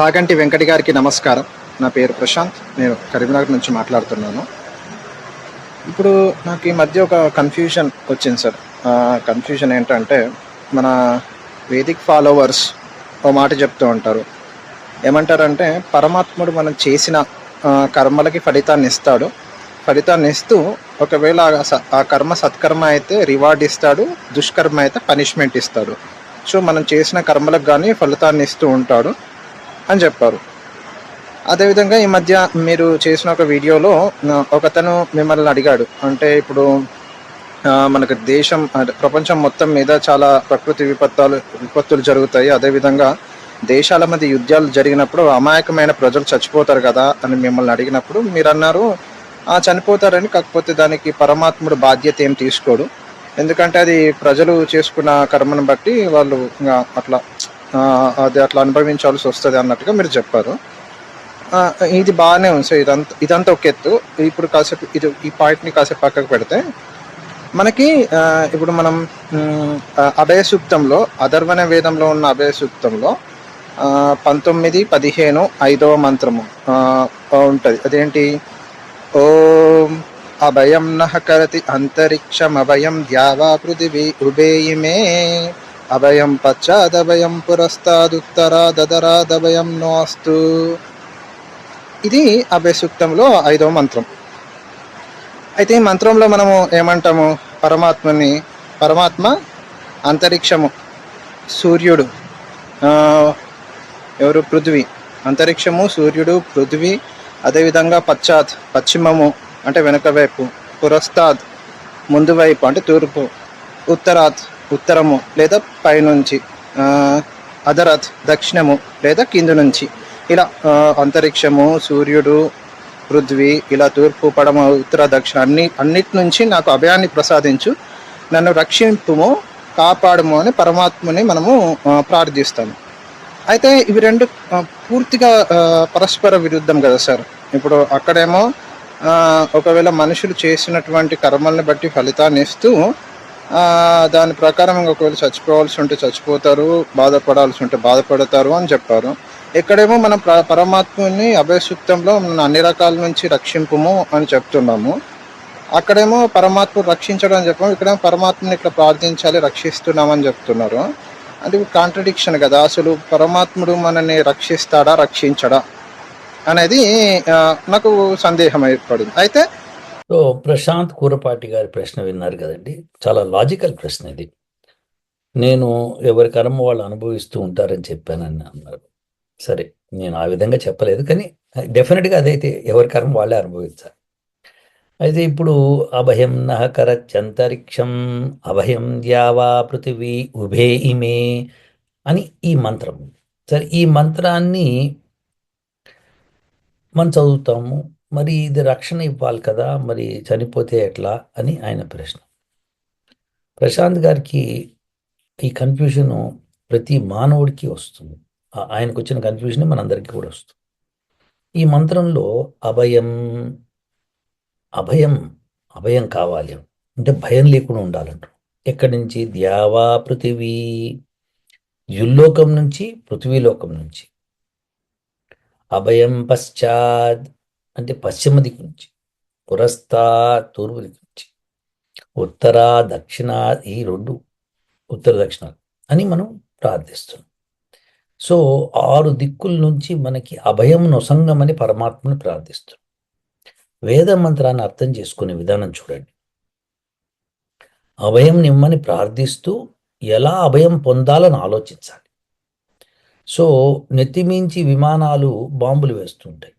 చాగంటి వెంకటి గారికి నమస్కారం. నా పేరు ప్రశాంత్. నేను కరీంనగర్ నుంచి మాట్లాడుతున్నాను. ఇప్పుడు నాకు ఈ మధ్య ఒక కన్ఫ్యూజన్ వచ్చింది సార్. కన్ఫ్యూజన్ ఏంటంటే మన వేదిక్ ఫాలోవర్స్ ఓ మాట చెప్తూ ఉంటారు. ఏమంటారంటే పరమాత్ముడు మనం చేసిన కర్మలకి ఫలితాన్ని ఇస్తాడు. ఫలితాన్ని ఇస్తూ ఒకవేళ స- ఆ కర్మ సత్కర్మ అయితే రివార్డ్ ఇస్తాడు దుష్కర్మ అయితే పనిష్మెంట్ ఇస్తాడు. సో మనం చేసిన కర్మలకు కానీ ఫలితాన్ని ఇస్తూ ఉంటాడు. అని చెప్పారు. అదేవిధంగా ఈ మధ్య మీరు చేసిన ఒక వీడియోలో ఒకతను మిమ్మల్ని అడిగాడు. అంటే ఇప్పుడు మనకు దేశం అంటే ప్రపంచం మొత్తం మీద చాలా ప్రకృతి విపత్తాలు విపత్తులు జరుగుతాయి. అదేవిధంగా దేశాల మధ్య యుద్ధాలు జరిగినప్పుడు అమాయకమైన ప్రజలు చచ్చిపోతారు కదా అని మిమ్మల్ని అడిగినప్పుడు మీరు అన్నారు "ఆ, చనిపోతారని కాకపోతే దానికి పరమాత్ముడు బాధ్యత ఏం తీసుకోడు. ఎందుకంటే అది ప్రజలు చేసుకున్న కర్మను బట్టి వాళ్ళు అట్లా అది అట్లా అనుభవించాల్సి వస్తుంది అన్నట్టుగా మీరు చెప్పారు. ఇది బాగానే ఉంది సో ఇదంతా ఇదంతా ఒక ఎత్తు. ఇప్పుడు కాసేపు ఇది ఈ పాయింట్ని కాసేపు పక్కకు పెడితే మనకి ఇప్పుడు మనం అభయ సూక్తంలో అధర్వణ వేదంలో ఉన్న అభయ సూక్తంలో పంతొమ్మిది పదిహేను ఐదవ మంత్రము ఉంటుంది. అదేంటి? ఓం అభయం నహ కరతి అంతరిక్షం అభయం ద్యావా పృథివీ ఉభేయిమే అభయం పశ్చాదభయం పురస్తాదుత్తరాదరాదభయం నోస్తు. ఇది అభయ సూక్తంలో ఐదవ మంత్రం. అయితే ఈ మంత్రంలో మనము ఏమంటాము? పరమాత్మని పరమాత్మ అంతరిక్షము. సూర్యుడు ఎవరు? పృథ్వీ. అంతరిక్షము సూర్యుడు పృథ్వీ అదేవిధంగా పశ్చాత్ పశ్చిమము అంటే వెనుక వైపు పురస్తాద్ ముందు వైపు అంటే తూర్పు ఉత్తరాత్ ఉత్తరము లేదా పైనుంచి అదరత్ దక్షిణము లేదా కింది నుంచి. ఇలా అంతరిక్షము సూర్యుడు పృథ్వీ ఇలా తూర్పు పడమ ఉత్తర దక్షిణ అన్ని అన్నిటి నుంచి నాకు అభయాన్ని ప్రసాదించు. నన్ను రక్షింపుము కాపాడము అని పరమాత్మని మనము ప్రార్థిస్తాము. అయితే ఇవి రెండు పూర్తిగా పరస్పర విరుద్ధం కదా సార్. ఇప్పుడు అక్కడేమో ఒకవేళ మనుషులు చేసినటువంటి కర్మల్ని బట్టి ఫలితాన్ని ఇస్తూ దాని ప్రకారం ఒకవేళ చచ్చిపోవాల్సి ఉంటే చచ్చిపోతారు బాధపడాల్సి ఉంటే బాధపడతారు అని చెప్పారు. ఇక్కడేమో మనం ప్ర పరమాత్మని అభయసూక్తంలో మనం అన్ని రకాల నుంచి రక్షింపుము అని చెప్తున్నాము. అక్కడేమో పరమాత్మ రక్షించడం అని చెప్పాము. ఇక్కడ పరమాత్మని ఇట్లా ప్రార్థించాలి రక్షిస్తున్నామని చెప్తున్నారు. అంటే కాంట్రడిక్షన్ కదా అసలు పరమాత్ముడు మనల్ని రక్షిస్తాడా రక్షించడా అనేది నాకు సందేహం ఏర్పడింది. అయితే సో ప్రశాంత్ కూరపాటి గారి ప్రశ్న విన్నారు కదండి. చాలా లాజికల్ ప్రశ్న ఇది. నేను ఎవరి కర్మ వాళ్ళు అనుభవిస్తూ ఉంటారని చెప్పానని అన్నారు. సరే నేను ఆ విధంగా చెప్పలేదు కానీ డెఫినెట్గా అదైతే ఎవరి కర్మ వాళ్ళే అనుభవించాలి. అయితే ఇప్పుడు అభయం నహకరత్యంతరిక్షం అభయం ద్యావా పృథివీ ఉభే ఇమే అని ఈ మంత్రం. సరే ఈ మంత్రాన్ని మనం చదువుతాము. మరి ఇది రక్షణ ఇవ్వాలి కదా మరి చనిపోతే ఎట్లా అని ఆయన ప్రశ్న. ప్రశాంత్ గారికి ఈ కన్ఫ్యూషన్ ప్రతి మానవుడికి వస్తుంది. ఆయనకు వచ్చిన కన్ఫ్యూజన్ మనందరికీ కూడా వస్తుంది. ఈ మంత్రంలో అభయం అభయం అభయం కావాలి అంటే భయం లేకుండా ఉండాలంటారు. ఎక్కడి నుంచి? ద్యావా పృథివీ యుల్లోకం నుంచి పృథ్వీలోకం నుంచి. అభయం పశ్చాత్ అంటే పశ్చిమ దిక్కు నుంచి పురస్తా తూర్పు దిక్కు నుంచి ఉత్తర దక్షిణ ఈ రెండు ఉత్తర దక్షిణ అని మనం ప్రార్థిస్తున్నాం. సో ఆరు దిక్కుల నుంచి మనకి అభయం నొసంగమని పరమాత్మను ప్రార్థిస్తున్నాం. వేద మంత్రాన్ని అర్థం చేసుకునే విధానం చూడండి. అభయం నిమ్మని ప్రార్థిస్తూ ఎలా అభయం పొందాలని ఆలోచించాలి. సో నెత్తిమించి విమానాలు బాంబులు వేస్తుంటాయి.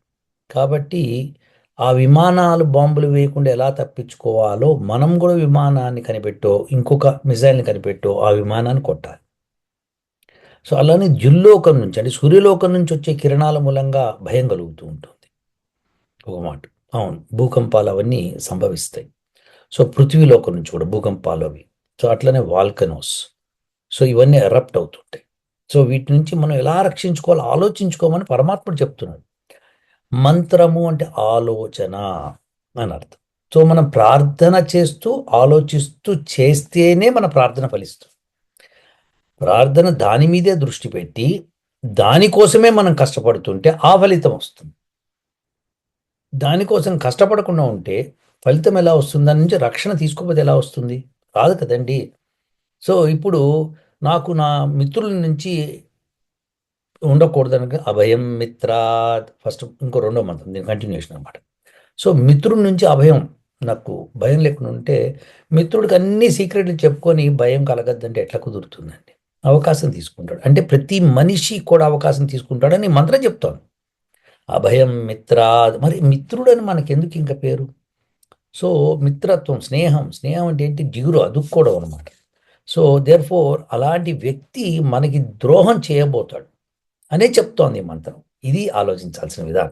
కాబట్టి ఆ విమానాలు బాంబులు వేయకుండా ఎలా తప్పించుకోవాలో మనం కూడా విమానాన్ని కనిపెట్టో ఇంకొక మిసైల్ని కనిపెట్టో ఆ విమానాన్ని కొట్టాలి. సో అలానే జుల్లోకం నుంచి అంటే సూర్యలోకం నుంచి వచ్చే కిరణాల మూలంగా భయం కలుగుతూ ఉంటుంది. ఒక మాట. అవును భూకంపాలు అవన్నీ సంభవిస్తాయి. సో పృథ్వీలోకం నుంచి కూడా భూకంపాలు అవి. సో అట్లనే వాల్కనోస్. సో ఇవన్నీ ఎరప్ట్ అవుతుంటాయి. సో వీటి నుంచి మనం ఎలా రక్షించుకోవాలో ఆలోచించుకోమని పరమాత్ముడు చెప్తున్నాడు. మంత్రము అంటే ఆలోచన అని అర్థం. సో మనం ప్రార్థన చేస్తూ ఆలోచిస్తూ చేస్తేనే మన ప్రార్థన ఫలిస్తుంది. ప్రార్థన దాని మీదే దృష్టి పెట్టి దానికోసమే మనం కష్టపడుతుంటే ఆ ఫలితం వస్తుంది. దానికోసం కష్టపడకుండా ఉంటే ఫలితం ఎలా వస్తుంది దాని నుంచి రక్షణ తీసుకోకపోతే ఎలా వస్తుంది? రాదు కదండి. సో ఇప్పుడు నాకు నా మిత్రుల నుంచి ఉండకూడదనక అభయం మిత్ర ఫస్ట్ ఇంకో రెండో మంత్రం దీని కంటిన్యూషన్ అనమాట సో మిత్రుడి నుంచి అభయం నాకు భయం లేకుండా ఉంటే మిత్రుడికి అన్ని సీక్రెట్లు చెప్పుకొని భయం కలగద్దంటే ఎట్లా కుదురుతుందండి? అవకాశం తీసుకుంటాడు. అంటే ప్రతి మనిషి కూడా అవకాశం తీసుకుంటాడని మంత్రం చెప్తాను అభయం మిత్ర మరి మిత్రుడని మనకి ఎందుకు ఇంకా పేరు? సో మిత్రత్వం స్నేహం స్నేహం అంటే ఏంటి? జిగురు అదుక్కోవడం అనమాట సో దేర్ ఫోర్ అలాంటి వ్యక్తి మనకి ద్రోహం చేయబోతాడు. అనే చెప్తోంది మంత్రం. ఇది ఆలోచించాల్సిన విధానం.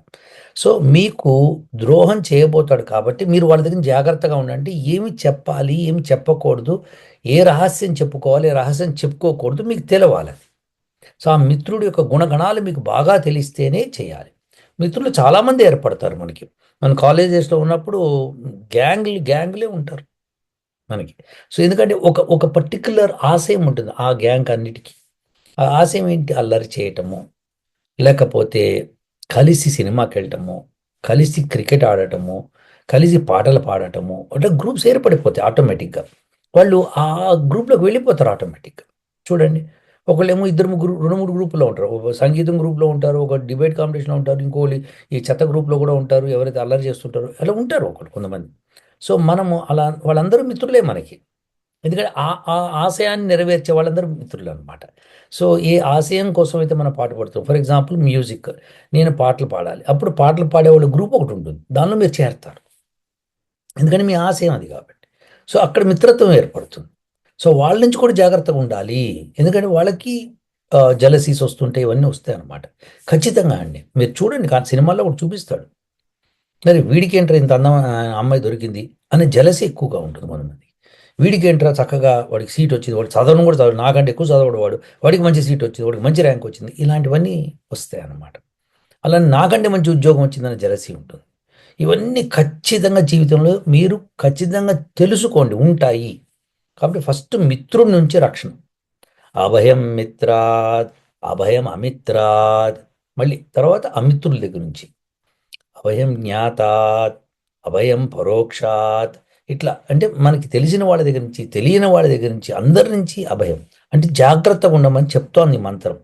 సో మీకు ద్రోహం చేయబోతాడు కాబట్టి మీరు వాళ్ళ దగ్గర జాగ్రత్తగా ఉండండి. ఏమి చెప్పాలి ఏమి చెప్పకూడదు ఏ రహస్యం చెప్పుకోవాలి ఏ రహస్యం చెప్పుకోకూడదు మీకు తెలవాలి సో ఆ మిత్రుడి యొక్క గుణగణాలు మీకు బాగా తెలిస్తేనే చేయాలి. మిత్రులు చాలామంది ఏర్పడతారు మనకి. మన కాలేజెస్లో ఉన్నప్పుడు గ్యాంగ్లు గ్యాంగ్లే ఉంటారు మనకి. సో ఎందుకంటే ఒక ఒక పర్టికులర్ ఆశయం ఉంటుంది ఆ గ్యాంగ్ అన్నిటికీ. ఆ ఆశయం ఏంటి అల్లరి చేయటము లేకపోతే కలిసి సినిమాకి వెళ్ళటము కలిసి క్రికెట్ ఆడటము కలిసి పాటలు పాడటము అంటే గ్రూప్స్ ఏర్పడిపోతాయి ఆటోమేటిక్గా. వాళ్ళు ఆ గ్రూప్లోకి వెళ్ళిపోతారు ఆటోమేటిక్గా. చూడండి ఒకళ్ళేమో ఇద్దరు ముగ్గురు రెండు మూడు గ్రూపులో ఉంటారు. ఒక సంగీతం గ్రూప్లో ఉంటారు ఒక డిబేట్ కాంపిటీషన్లో ఉంటారు ఇంకోళ్ళు ఈ చెత్త గ్రూప్లో కూడా ఉంటారు ఎవరైతే అల్లరి చేస్తుంటారో అలా ఉంటారు ఒకటి కొంతమంది. సో మనము అలా వాళ్ళందరూ మిత్రులే మనకి. ఎందుకంటే ఆ ఆ ఆశయాన్ని నెరవేర్చే వాళ్ళందరూ మిత్రులు అనమాట సో ఏ ఆశయం కోసం అయితే మనం పాట పాడుతాం. For example music. నేను పాటలు పాడాలి. అప్పుడు పాటలు పాడేవాళ్ళ గ్రూప్ ఒకటి ఉంటుంది. దానిలో మీరు చేరతారు. ఎందుకంటే మీ ఆశయం అది కాబట్టి. సో అక్కడ మిత్రత్వం ఏర్పడుతుంది. సో వాళ్ళ నుంచి కూడా జాగ్రత్తగా ఉండాలి. ఎందుకంటే వాళ్ళకి జలసీస్ వస్తుంటే ఇవన్నీ వస్తాయి అనమాట ఖచ్చితంగా అండి. మీరు చూడండి కానీ సినిమాల్లో కూడా చూపిస్తాడు. మరి వీడికి ఏంట్రా ఇంత అందం అమ్మాయి దొరికింది? అనే జలసి ఎక్కువగా ఉంటుంది కొంతమంది వీడికి ఏంట్రా చక్కగా వాడికి సీట్ వచ్చింది వాడు చదవడం కూడా చదవడు. నాకంటే ఎక్కువ చదవడు వాడు. వాడికి మంచి సీట్ వచ్చింది వాడికి మంచి ర్యాంక్ వచ్చింది. ఇలాంటివన్నీ వస్తాయి అన్నమాట. అలా నాకంటే మంచి ఉద్యోగం వచ్చిందని జలసీ ఉంటుంది. ఇవన్నీ ఖచ్చితంగా జీవితంలో మీరు ఖచ్చితంగా తెలుసుకోండి ఉంటాయి. కాబట్టి ఫస్ట్ మిత్రుడి నుంచి రక్షణ. అభయం మిత్రాత్ అభయం అమిత్రాత్. మళ్ళీ తర్వాత అమిత్రుల దగ్గర నుంచి. అభయం జ్ఞాతాత్ అభయం పరోక్షాత్. ఇట్లా అంటే మనకి తెలిసిన వాళ్ళ దగ్గర నుంచి తెలియని వాళ్ళ దగ్గర నుంచి అందరి నుంచి అభయం. అంటే జాగ్రత్తగా ఉండమని చెప్తోంది మంత్రం.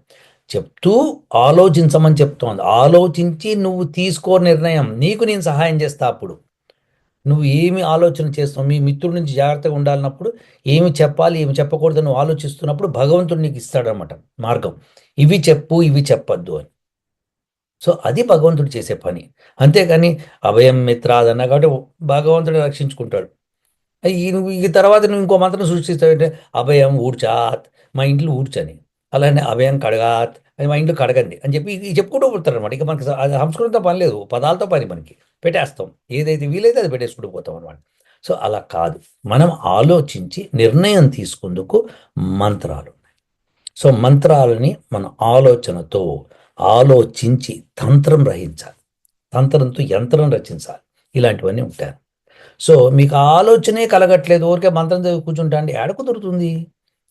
చెప్తూ ఆలోచించమని చెప్తోంది. ఆలోచించి నువ్వు తీసుకో నిర్ణయం. నీకు నేను సహాయం చేస్తా అప్పుడు. నువ్వు ఏమి ఆలోచన చేస్తావు మీ మిత్రుడి నుంచి జాగ్రత్తగా ఉండాలన్నప్పుడు ఏమి చెప్పాలి ఏమి చెప్పకూడదు నువ్వు ఆలోచిస్తున్నప్పుడు భగవంతుడు నీకు ఇస్తాడనమాట మార్గం. ఇవి చెప్పు ఇవి చెప్పద్దు అని. సో అది భగవంతుడు చేసే పని. అంతేగాని అభయం మిత్రాదన్న కాబట్టి భగవంతుడు రక్షించుకుంటాడు. ఈ నువ్వు ఈ తర్వాత నువ్వు ఇంకో మంత్రం సృష్టిస్తావంటే అభయం ఊడ్చాత్ మా ఇంట్లో ఊడ్చని అలానే అభయం కడగాత్ అది మా ఇంట్లో కడగండి అని చెప్పి చెప్పుకుంటూ పోతారు అనమాట ఇక మనకి సంస్కృతంతో పని లేదు. పదాలతో పని మనకి. పెట్టేస్తాం. ఏదైతే వీలైతే అది పెట్టేసుకుంటూ పోతాం అనమాట సో అలా కాదు. మనం ఆలోచించి నిర్ణయం తీసుకుందుకు మంత్రాలు ఉన్నాయి. సో మంత్రాలని మన ఆలోచనతో ఆలోచించి తంత్రం రహించాలి. తంత్రంతో యంత్రం రచించాలి. ఇలాంటివన్నీ ఉంటాయి. సో మీకు ఆలోచనే కలగట్లేదు. ఊరికే మంత్రం చదివి కూర్చుంటా అంటే ఏడ కుదురుతుంది?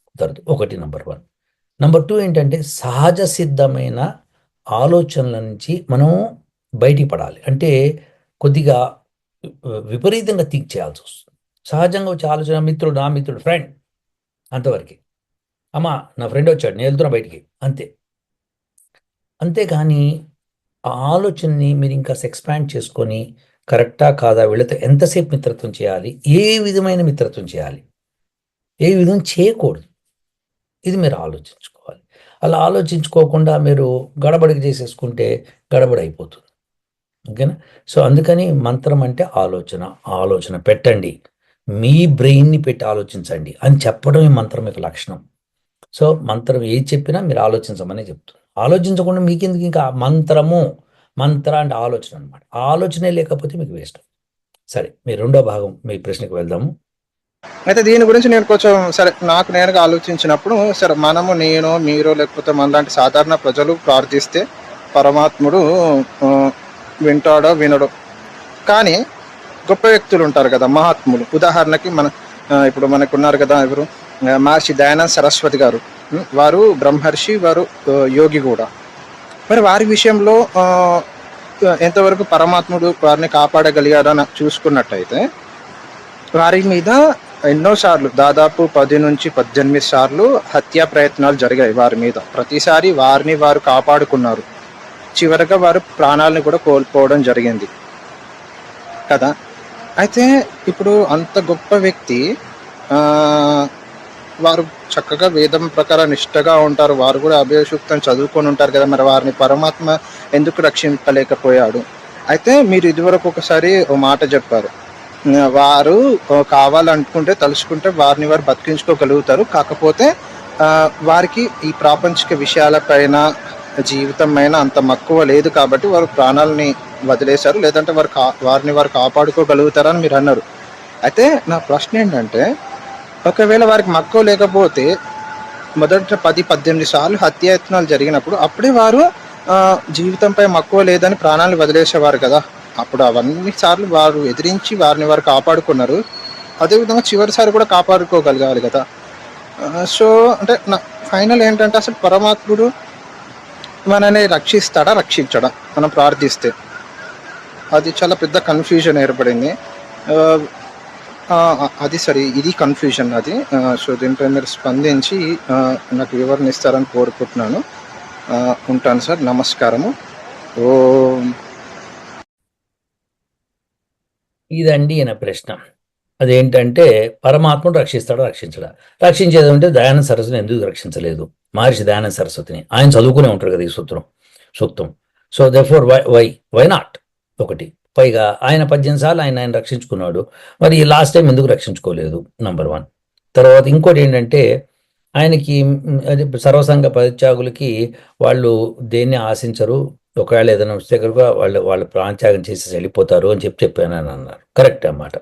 కుదరదు. ఒకటి నంబర్ వన్. నంబర్ టూ ఏంటంటే సహజ సిద్ధమైన ఆలోచనల నుంచి మనం బయటికి పడాలి. అంటే కొద్దిగా విపరీతంగా థింక్ చేయాల్సి వస్తుంది. సహజంగా వచ్చే ఆలోచన మిత్రుడు నా మిత్రుడు ఫ్రెండ్ అంతవరకు. అమ్మ నా ఫ్రెండ్ వచ్చాడు నేను వెళ్తున్నా బయటికి. అంతే. అంతేగాని ఆ ఆలోచనని మీరు ఇంకా ఎక్స్పాండ్ చేసుకొని కరెక్టా కాదా వీళ్ళతో ఎంతసేపు మిత్రత్వం చేయాలి? ఏ విధమైన మిత్రత్వం చేయాలి? ఏ విధం చేయకూడదు. ఇది మీరు ఆలోచించుకోవాలి. అలా ఆలోచించుకోకుండా మీరు గడబడికి చేసేసుకుంటే గడబడి అయిపోతుంది. ఓకేనా? సో అందుకని మంత్రం అంటే ఆలోచన. ఆలోచన పెట్టండి. మీ బ్రెయిన్ని పెట్టి ఆలోచించండి. అని చెప్పడం ఈ మంత్రం యొక్క లక్షణం. సో మంత్రం ఏది చెప్పినా మీరు ఆలోచించమని చెప్తుంది ఆలోచించకుండా మీకెందుకు ఇంకా మంత్రము? మంత్ర అంటే ఆలోచన అనమాట ఆలోచనే లేకపోతే మీకు వేస్ట్. సరే మీ రెండో భాగం మీ ప్రశ్నకు వెళ్దాము. అయితే దీని గురించి నేను కొంచెం సరే నాకు నేనుగా ఆలోచించినప్పుడు సరే మనము నేను మీరు లేకపోతే మనలాంటి సాధారణ ప్రజలు ప్రార్థిస్తే పరమాత్ముడు వింటాడో వినడో. కానీ గొప్ప వ్యక్తులు ఉంటారు కదా మహాత్ములు. ఉదాహరణకి మన ఇప్పుడు మనకు ఉన్నారు కదా ఎవరు? మహర్షి దయానంద్ సరస్వతి గారు. వారు బ్రహ్మర్షి వారు యోగి కూడా. మరి వారి విషయంలో ఎంతవరకు పరమాత్ముడు వారిని కాపాడగలిగారని చూసుకున్నట్టయితే వారి మీద ఎన్నోసార్లు దాదాపు పది నుంచి పద్దెనిమిది సార్లు హత్యా ప్రయత్నాలు జరిగాయి వారి మీద. ప్రతిసారి వారిని వారు కాపాడుకున్నారు. చివరగా వారు ప్రాణాలను కూడా కోల్పోవడం జరిగింది. కదా? అయితే ఇప్పుడు అంత గొప్ప వ్యక్తి వారు చక్కగా వేదం ప్రకారం నిష్టగా ఉంటారు. వారు కూడా అభయసూక్తం చదువుకొని ఉంటారు కదా. మరి వారిని పరమాత్మ ఎందుకు రక్షింపలేకపోయాడు? అయితే మీరు ఇదివరకు ఒకసారి ఓ మాట చెప్పారు. వారు కావాలనుకుంటే తలుచుకుంటే వారిని వారు బతికించుకోగలుగుతారు. కాకపోతే వారికి ఈ ప్రాపంచిక విషయాలపైన జీవితం అయినా అంత మక్కువ లేదు కాబట్టి వారు ప్రాణాలని వదిలేశారు. లేదంటే వారు కా వారిని వారు కాపాడుకోగలుగుతారని మీరు అన్నారు. అయితే నా ప్రశ్న ఏంటంటే ఒకవేళ వారికి మక్కువ లేకపోతే మొదట పది పద్దెనిమిది సార్లు హత్యాయత్నాలు జరిగినప్పుడు అప్పుడే వారు జీవితంపై మక్కువ లేదని ప్రాణాలు వదిలేసేవారు కదా. అప్పుడు అవన్నీ సార్లు వారు ఎదిరించి వారిని వారు కాపాడుకున్నారు. అదేవిధంగా చివరిసారి కూడా కాపాడుకోగలగాలి కదా. సో అంటే నా ఫైనల్ ఏంటంటే అసలు పరమాత్ముడు మనని రక్షిస్తాడా రక్షించడా? మనం ప్రార్థిస్తే. అది చాలా పెద్ద కన్ఫ్యూజన్ ఏర్పడింది. అది సరే ఇది కన్ఫ్యూజన్ అది. సో దీనిపై మీరు స్పందించి నాకు వివరణ ఇస్తారని కోరుకుంటున్నాను. ఉంటాను సార్. నమస్కారము. ఓ. ఇదండి ఈయన ప్రశ్న. అదేంటంటే పరమాత్మను రక్షిస్తాడు రక్షించడా? రక్షించేది అంటే దయానంద సరస్వతిని ఎందుకు రక్షించలేదు? మహర్షి దయానంద సరస్వతిని. ఆయన చదువుకునే ఉంటారు కదా ఈ సూత్రం సూక్తం. So therefore why why why not ఒకటి. పైగా ఆయన పద్దెనిమిది సార్లు ఆయన ఆయన రక్షించుకున్నాడు. మరి లాస్ట్ టైం ఎందుకు రక్షించుకోలేదు? నంబర్ వన్ తర్వాత ఇంకోటి ఏంటంటే ఆయనకి అది సర్వసంగ పరిత్యాగులకి వాళ్ళు దేన్ని ఆశించరు? ఒకవేళ ఏదైనా వస్తే కనుక వాళ్ళు వాళ్ళు ప్రాణత్యాగం చేసి వెళ్ళిపోతారు అని చెప్పి చెప్పాను అని అన్నారు. కరెక్ట్ అన్నమాట.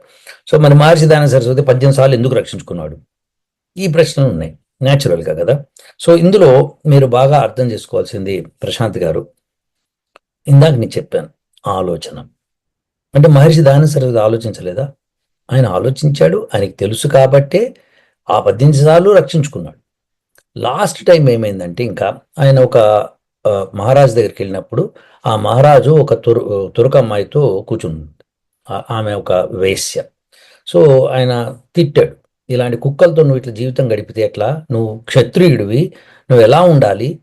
సో మరి మహర్షి దాన సరస్వతి పద్దెనిమిది సార్లు ఎందుకు రక్షించుకున్నాడు? ఈ ప్రశ్నలు ఉన్నాయి. న్యాచురల్గా కదా? సో ఇందులో మీరు బాగా అర్థం చేసుకోవాల్సింది ప్రశాంత్ గారు. ఇందాక నేను చెప్పాను ఆలోచన. అంటే మహర్షి దాన సరస్వతి ఆలోచించలేదా? ఆయన ఆలోచించాడు ఆయనకి తెలుసు కాబట్టే ఆ పద్దెనిమిది సార్లు రక్షించుకున్నాడు. లాస్ట్ టైం ఏమైందంటే ఇంకా ఆయన ఒక మహారాజు దగ్గరికి వెళ్ళినప్పుడు ఆ మహారాజు ఒక తురు తురక అమ్మాయితో కూర్చుంది. ఆమె ఒక వేశ్య. సో ఆయన తిట్టాడు. ఇలాంటి కుక్కలతో నువ్వు ఇట్లా జీవితం గడిపితే ఎట్లా? నువ్వు క్షత్రియుడివి నువ్వు ఎలా ఉండాలి?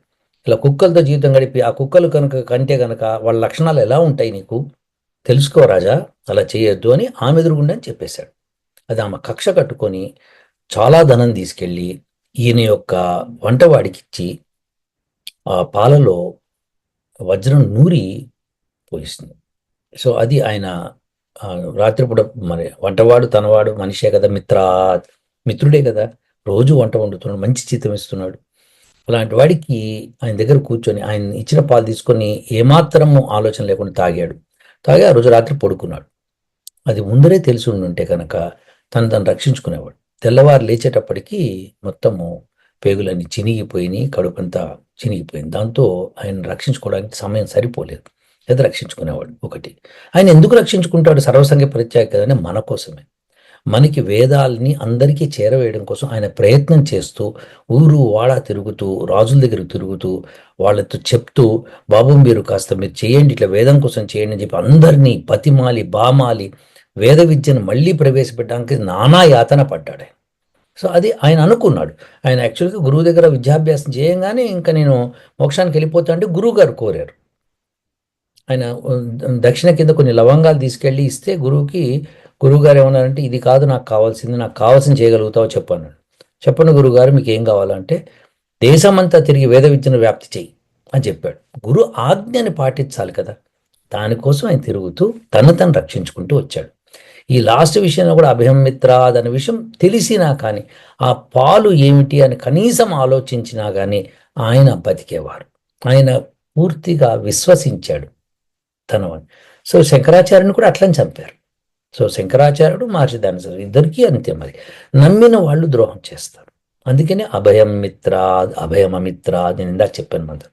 ఇలా కుక్కలతో జీవితం గడిపి ఆ కుక్కలు కనుక కంటే కనుక వాళ్ళ లక్షణాలు ఎలా ఉంటాయి నీకు? తెలుసుకో రాజా అలా చేయొద్దు అని ఆమె ఎదురుగుండా అని చెప్పేశాడు. అది ఆమె కక్ష కట్టుకొని చాలా ధనం తీసుకెళ్ళి ఈయన యొక్క వంటవాడికిచ్చి ఆ పాలలో వజ్రం నూరి పోయిస్తుంది. సో అది ఆయన రాత్రిపూట మరి వంటవాడు తనవాడు మనిషే కదా మిత్ర మిత్రుడే కదా రోజు వంట వండుతున్నాడు మంచి జీతం ఇస్తున్నాడు. అలాంటి వాడికి ఆయన దగ్గర కూర్చొని ఆయన ఇచ్చిన పాలు తీసుకొని ఏమాత్రము ఆలోచన లేకుండా తాగాడు. తాగి ఆ రోజు రాత్రి పడుకున్నాడు. అది ముందరే తెలిసి ఉండుంటే కనుక తను తను రక్షించుకునేవాడు. తెల్లవారు లేచేటప్పటికీ మొత్తము పేగులన్నీ చినిగిపోయినాయి కడుపంతా చినిగిపోయింది. దాంతో ఆయన రక్షించుకోవడానికి సమయం సరిపోలేదు. లేదా రక్షించుకునేవాడు ఒకటి. ఆయన ఎందుకు రక్షించుకుంటాడు? సర్వసంగ పరిత్యాగ కదంటే మన కోసమే. మనకి వేదాల్ని అందరికీ చేరవేయడం కోసం ఆయన ప్రయత్నం చేస్తూ ఊరు వాడ తిరుగుతూ రాజుల దగ్గర తిరుగుతూ వాళ్ళతో చెప్తూ బాబు మీరు కాస్త మీరు చేయండి ఇట్లా వేదం కోసం చేయండి అని చెప్పి అందరినీ బతిమాలి బామాలి వేద విద్యను మళ్ళీ ప్రవేశపెట్టడానికి నానా యాతన పడ్డాడు సో అది ఆయన అనుకున్నాడు. ఆయన యాక్చువల్గా గురువు దగ్గర విద్యాభ్యాసం చేయంగానే ఇంకా నేను మోక్షానికి వెళ్ళిపోతా అంటే గురువు గారు కోరారు. ఆయన దక్షిణ కింద కొన్ని లవంగాలు తీసుకెళ్ళి ఇస్తే గురువుకి గురువుగారు ఏమన్నారంటే ఇది కాదు నాకు కావాల్సింది నాకు కావాల్సింది చేయగలుగుతావో చెప్పాను చెప్పండి గురువుగారు మీకు ఏం కావాలంటే దేశమంతా తిరిగి వేద విద్యను వ్యాప్తి చెయ్యి అని చెప్పాడు. గురు ఆజ్ఞని పాటించాలి కదా. దానికోసం ఆయన తిరుగుతూ తను తను రక్షించుకుంటూ వచ్చాడు. ఈ లాస్ట్ విషయంలో కూడా అభయం అనే విషయం తెలిసినా కానీ ఆ పాలు ఏమిటి అని కనీసం ఆలోచించినా కానీ ఆయన బతికేవారు. ఆయన పూర్తిగా విశ్వసించాడు తనవని. సో శంకరాచార్యుని కూడా అట్లని చంపారు. సో శంకరాచార్యుడు మహర్షి దాని ఇద్దరికీ అంతే మరి నమ్మిన వాళ్ళు ద్రోహం చేస్తారు. అందుకనే అభయం మిత్ర అభయం అమిత్ర అని నేను ఇందాక చెప్పాను మనతో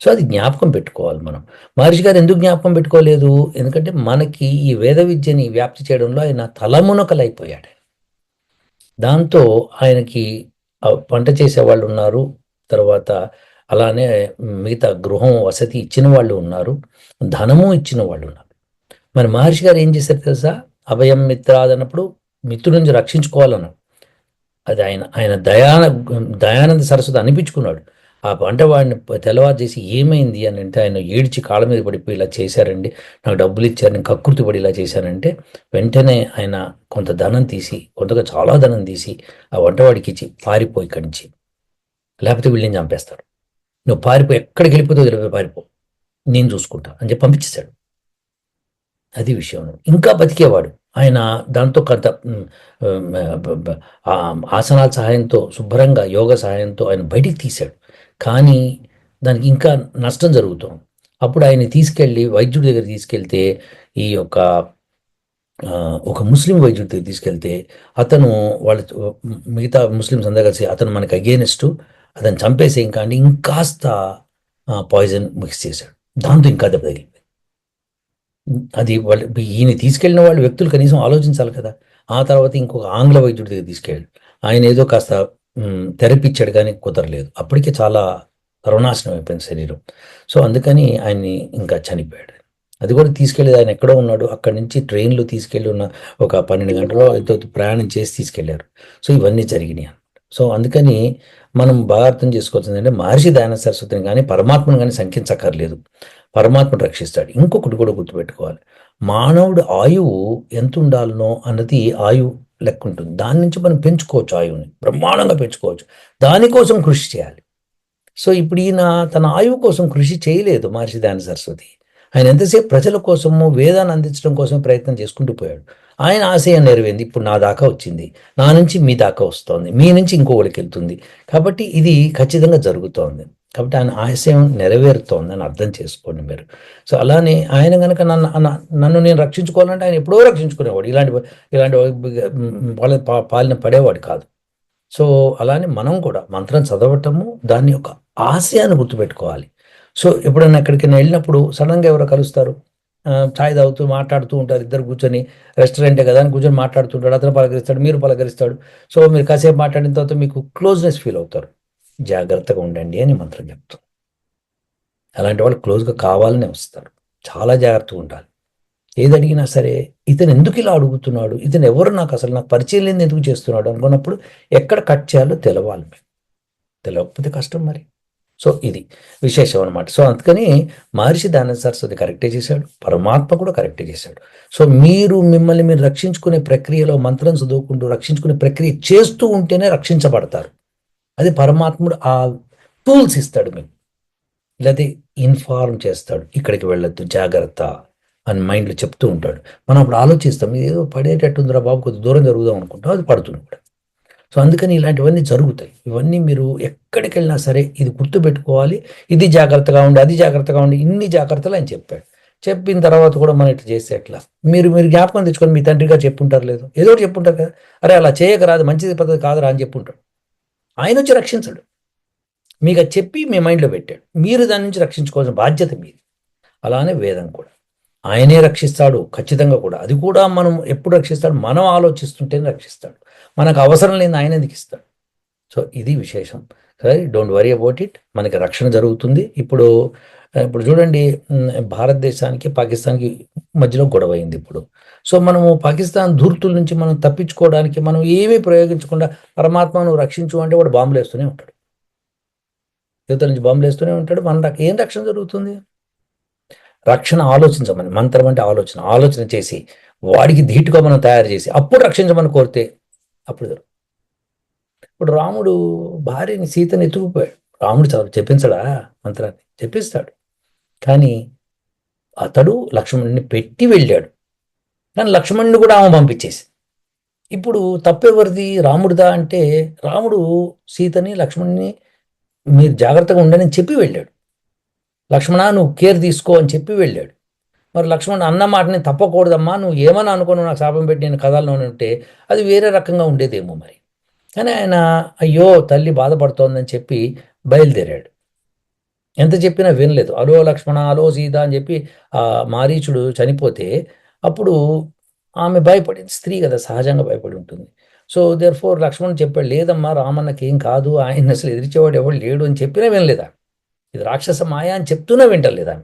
సో అది జ్ఞాపకం పెట్టుకోవాలి మనం. మహర్షి గారు ఎందుకు జ్ఞాపకం పెట్టుకోలేదు? ఎందుకంటే మనకి ఈ వేద విద్యని వ్యాప్తి చేయడంలో ఆయన తలమునకలైపోయాడు. దాంతో ఆయనకి పంట చేసే వాళ్ళు ఉన్నారు. తర్వాత అలానే మిగతా గృహం వసతి ఇచ్చిన వాళ్ళు ఉన్నారు. ధనము ఇచ్చిన వాళ్ళు ఉన్నారు. మరి మహర్షి గారు ఏం చేశారు తెలుసా? అభయం మిత్రాదన్నప్పుడు మిత్రుడి నుంచి రక్షించుకోవాలన్నాడు అది ఆయన ఆయన దయాన దయానంద సరస్వతి అనిపించుకున్నాడు. ఆ పంట వాడిని తెల్లవారు చేసి ఏమైంది అని అంటే ఆయన ఏడ్చి కాళ్ళ మీద పడిపోయి ఇలా చేశారండి. నాకు డబ్బులు ఇచ్చారు నేను కక్కుర్తి పడి ఇలా చేశానంటే వెంటనే ఆయన కొంత ధనం తీసి కొంతగా చాలా ధనం తీసి ఆ వంటవాడికి ఇచ్చి పారిపోయి కంచి లేకపోతే వీళ్ళని చంపేస్తాడు నువ్వు పారిపోయి ఎక్కడికి వెళ్ళిపోతే తెలిపి పారిపో. నేను చూసుకుంటా అని చెప్పి పంపించేశాడు. అది విషయం. ఇంకా బతికేవాడు. ఆయన దాంతో కొంత ఆసనాల సహాయంతో శుభ్రంగా యోగ సహాయంతో ఆయన బయటికి తీశాడు. కానీ దానికి ఇంకా నష్టం జరుగుతుంది. అప్పుడు ఆయన తీసుకెళ్ళి వైద్యుడి దగ్గర తీసుకెళ్తే ఈ యొక్క ఒక ముస్లిం వైద్యుడి దగ్గర తీసుకెళ్తే అతను వాళ్ళ మిగతా ముస్లిమ్స్ అందరూ కలిసి అతను మనకి అగేనెస్ట్ అతను చంపేసి ఇంకా అంటే ఇంకాస్త పాయిజన్ మిక్స్ చేశాడు. దాంతో ఇంకా దెబ్బ అది వాళ్ళు ఈయన తీసుకెళ్ళిన వాళ్ళు వ్యక్తులు కనీసం ఆలోచించాలి కదా. ఆ తర్వాత ఇంకొక ఆంగ్ల వైద్యుడి దగ్గర తీసుకెళ్ళి ఆయన ఏదో కాస్త మ్, థెరపీ ఇచ్చాడు కానీ కుదరలేదు. అప్పటికే చాలా సర్వనాశనం అయిపోయింది శరీరం. సో అందుకని ఆయన్ని ఇంకా చనిపోయాడు. అది కూడా తీసుకెళ్ళేది ఆయన ఎక్కడో ఉన్నాడు. అక్కడి నుంచి ట్రైన్లో తీసుకెళ్ళి ఉన్న ఒక పన్నెండు గంటలో ఎంతో ప్రయాణం చేసి తీసుకెళ్ళారు సో ఇవన్నీ జరిగినాయి అన్నమాట. సో అందుకని మనం బాగా అర్థం చేసుకోవాల్సింది అంటే మహర్షి దయానంద సరస్వతిని కానీ పరమాత్మను కానీ శంకించక్కర్లేదు. పరమాత్మను రక్షిస్తాడు. ఇంకొకటి కూడా గుర్తుపెట్టుకోవాలి. మానవుడు ఆయువు ఎంత ఉండాలనో అన్నది ఆయువు లెక్క ఉంటుంది దాని నుంచి మనం పెంచుకోవచ్చు ఆయువుని. బ్రహ్మాండంగా పెంచుకోవచ్చు. దానికోసం కృషి చేయాలి. సో ఇప్పుడు ఈయన తన ఆయువు కోసం కృషి చేయలేదు మహర్షి దాని సరస్వతి. ఆయన ఎంతసేపు ప్రజల కోసము వేదాన్ని అందించడం కోసం ప్రయత్నం చేసుకుంటూ పోయాడు. ఆయన ఆశయం నెరవేరింది. ఇప్పుడు నా దాకా వచ్చింది. నా నుంచి మీ దాకా వస్తోంది. మీ నుంచి ఇంకొకరికి వెళ్తుంది. కాబట్టి ఇది ఖచ్చితంగా జరుగుతోంది. కాబట్టి ఆయన ఆశయం నెరవేరుతోందని అర్థం చేసుకోండి మీరు. సో అలానే ఆయన కనుక నన్ను నన్ను నేను రక్షించుకోవాలంటే ఆయన ఎప్పుడో రక్షించుకునేవాడు. ఇలాంటి ఇలాంటి వాళ్ళ పా- పాలన పడేవాడు కాదు. సో అలానే మనం కూడా మంత్రం చదవటము దాని యొక్క ఆశయాన్ని గుర్తుపెట్టుకోవాలి. సో ఎప్పుడైనా ఎక్కడికైనా వెళ్ళినప్పుడు సడన్గా ఎవరో కలుస్తారు. ఛాయ్ చాయ్ తాగుతూ మాట్లాడుతూ ఉంటారు ఇద్దరు కూర్చొని. రెస్టారెంటే కదా అని కూర్చొని మాట్లాడుతుంటాడు అతను పలకరిస్తాడు మీరు పలకరిస్తాడు. సో మీరు కాసేపు మాట్లాడిన తర్వాత మీకు క్లోజ్నెస్ ఫీల్ అవుతారు. జాగ్రత్తగా ఉండండి అని మంత్రం చెప్తాం. అలాంటి వాళ్ళు క్లోజ్గా కావాలనే వస్తారు. చాలా జాగ్రత్తగా ఉండాలి. ఏది అడిగినా సరే ఇతను ఎందుకు ఇలా అడుగుతున్నాడు? ఇతను ఎవరు? నాకు అసలు నాకు పరిచయం లేని ఎందుకు చేస్తున్నాడు? అనుకున్నప్పుడు ఎక్కడ కట్ చేయాలో తెలవాలి మేము. తెలవకపోతే కష్టం మరి. సో ఇది విశేషం అనమాట సో అందుకని మహర్షి దానంద సరస్వతి కరెక్టే చేశాడు. పరమాత్మ కూడా కరెక్టే చేశాడు. సో మీరు మిమ్మల్ని మీరు రక్షించుకునే ప్రక్రియలో మంత్రం చదువుకుంటూ రక్షించుకునే ప్రక్రియ చేస్తూ ఉంటేనే రక్షించబడతారు. అది పరమాత్ముడు ఆ టూల్స్ ఇస్తాడు మీకు. లేకపోతే ఇన్ఫార్మ్ చేస్తాడు. ఇక్కడికి వెళ్ళొద్దు జాగ్రత్త అని మైండ్లో చెప్తూ ఉంటాడు. మనం అప్పుడు ఆలోచిస్తాం ఇది ఏదో పడేటట్టుందిరా బాబు కొద్ది దూరం జరుగుదాం అనుకుంటాం అది పడుతుంది కూడా. సో అందుకని ఇలాంటివన్నీ జరుగుతాయి. ఇవన్నీ మీరు ఎక్కడికి వెళ్ళినా సరే ఇది గుర్తుపెట్టుకోవాలి. ఇది జాగ్రత్తగా ఉండి అది జాగ్రత్తగా ఉండి ఇన్ని జాగ్రత్తలు ఆయన చెప్పాడు. చెప్పిన తర్వాత కూడా మనం ఇట్లా చేస్తే ఎట్లా? మీరు మీరు జ్ఞాపకం తెచ్చుకొని మీ తండ్రి గారు చెప్పుంటారు లేదు? ఏదో ఒకటి చెప్పుంటారు కదా. అరే అలా చేయకరాదు మంచిది పద్ధతి కాదురా అని చెప్పుంటాడు. ఆయన వచ్చి రక్షించడు. మీకు అది చెప్పి మీ మైండ్లో పెట్టాడు. మీరు దాని నుంచి రక్షించుకోవాల్సిన బాధ్యత మీది. అలానే వేదం కూడా. ఆయనే రక్షిస్తాడు ఖచ్చితంగా కూడా. అది కూడా మనం ఎప్పుడు రక్షిస్తాడు? మనం ఆలోచిస్తుంటేనే రక్షిస్తాడు. మనకు అవసరం లేని ఆయన ఎందుకు ఇస్తాడు? సో ఇది విశేషం. సరే డోంట్ వరీ అబౌట్ ఇట్ మనకి రక్షణ జరుగుతుంది. ఇప్పుడు ఇప్పుడు చూడండి భారతదేశానికి పాకిస్తాన్కి మధ్యలో గొడవ అయింది ఇప్పుడు. సో మనము పాకిస్తాన్ ధూర్తుల నుంచి మనం తప్పించుకోవడానికి మనం ఏమీ ప్రయోగించకుండా పరమాత్మను రక్షించు అంటే వాడు బాంబులు వేస్తూనే ఉంటాడు. యువత నుంచి బాంబులు వేస్తూనే ఉంటాడు. మన ఏం రక్షణ జరుగుతుంది? రక్షణ ఆలోచించమని మంత్రం అంటే ఆలోచన ఆలోచన చేసి వాడికి ధీటుగా మనం తయారు చేసి అప్పుడు రక్షించమని కోరితే అప్పుడు జరుగుతుంది ఇప్పుడు రాముడు భార్యని సీతని ఎత్తుకుపోయాడు. రాముడు చదువు చెప్పించడా మంత్రాన్ని? చెప్పిస్తాడు. కానీ అతడు లక్ష్మణుడిని పెట్టి వెళ్ళాడు. కానీ లక్ష్మణుడిని కూడా ఆమె పంపించేసి. ఇప్పుడు తప్పెవరిది? రాముడిదా? అంటే రాముడు సీతని లక్ష్మణుని మీరు జాగ్రత్తగా ఉండని చెప్పి వెళ్ళాడు. లక్ష్మణ నువ్వు కేర్ తీసుకో అని చెప్పి వెళ్ళాడు. మరి లక్ష్మణ్ అన్న మాటని తప్పకూడదమ్మా నువ్వు ఏమన్నా అనుకోను? నాకు శాపం పెట్టి నేను కథల్లో ఉంటే అది వేరే రకంగా ఉండేదేమో మరి. కానీ ఆయన అయ్యో తల్లి బాధపడుతోందని చెప్పి బయలుదేరాడు. ఎంత చెప్పినా వినలేదు. అలో లక్ష్మణ అలో సీత అని చెప్పి ఆ మారీచుడు చనిపోతే అప్పుడు ఆమె భయపడింది. స్త్రీ కదా సహజంగా భయపడి ఉంటుంది. సో దేర్ ఫోర్ లక్ష్మణ్ చెప్పాడు లేదమ్మా రామన్నకి ఏం కాదు. ఆయన అసలు ఎదిరించేవాడు ఎవడు లేడు అని చెప్పినా వినలేదా ఇది రాక్షస మాయ అని చెప్తున్నా వింటలేదు ఆమె.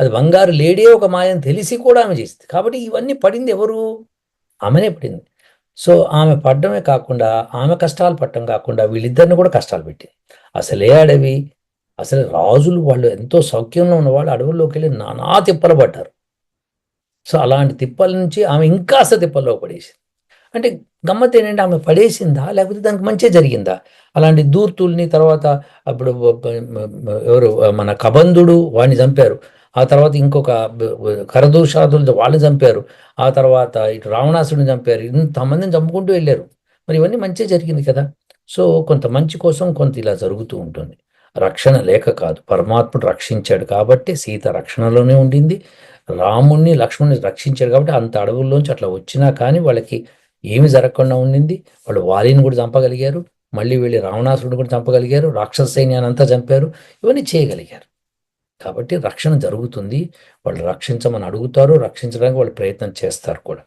అది బంగారు లేడే ఒక మాయ అని తెలిసి కూడా ఆమె చేసింది. కాబట్టి ఇవన్నీ పడింది ఎవరు? ఆమెనే పడింది. సో ఆమె పడ్డమే కాకుండా ఆమె కష్టాలు పట్టడం కాకుండా వీళ్ళిద్దరిని కూడా కష్టాలు పెట్టింది. అసలే అడవి అసలు రాజులు వాళ్ళు ఎంతో సౌఖ్యంలో ఉన్న వాళ్ళు అడవుల్లోకి వెళ్ళి నానా తిప్పలు పడ్డారు. సో అలాంటి తిప్పల నుంచి ఆమె ఇంకా అసలు తిప్పల్లో పడేసింది. అంటే గమ్మత్ ఏంటంటే ఆమె పడేసిందా? లేకపోతే దానికి మంచి జరిగిందా? అలాంటి దూర్తుల్ని తర్వాత అప్పుడు ఎవరు? మన కబంధుడు వాడిని చంపారు. ఆ తర్వాత ఇంకొక కరదూషాదులు వాళ్ళని చంపారు. ఆ తర్వాత ఇటు రావణాసుడిని చంపారు. ఇంతమందిని చంపుకుంటూ వెళ్ళారు. మరి ఇవన్నీ మంచి జరిగింది కదా? సో కొంత మంచి కోసం కొంత ఇలా జరుగుతూ ఉంటుంది. రక్షణ లేక కాదు. పరమాత్ముడు రక్షించాడు కాబట్టి సీత రక్షణలోనే ఉండింది. రాముణ్ణి లక్ష్మణ్ని రక్షించాడు కాబట్టి అంత అడవుల్లోంచి అట్లా వచ్చినా కానీ వాళ్ళకి ఏమి జరగకుండా ఉండింది. వాళ్ళు వాలిని కూడా చంపగలిగారు. మళ్ళీ వెళ్ళి రావణాసురుడు కూడా చంపగలిగారు. రాక్షస సైన్యాన్ని అంతా చంపారు. ఇవన్నీ చేయగలిగారు. కాబట్టి రక్షణ జరుగుతుంది. వాళ్ళు రక్షించమని అడుగుతారు. రక్షించడానికి వాళ్ళు ప్రయత్నం చేస్తారు కూడా.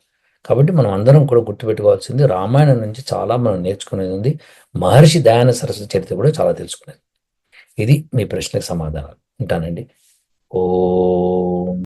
కాబట్టి మనం అందరం కూడా గుర్తుపెట్టుకోవాల్సింది రామాయణం నుంచి చాలా మనం నేర్చుకునేది ఉంది. మహర్షి దయాన సరస్వతి చరిత్ర కూడా చాలా తెలుసుకునేది. ఇది మీ ప్రశ్నకు సమాధానం. ఉంటానండి. ఓ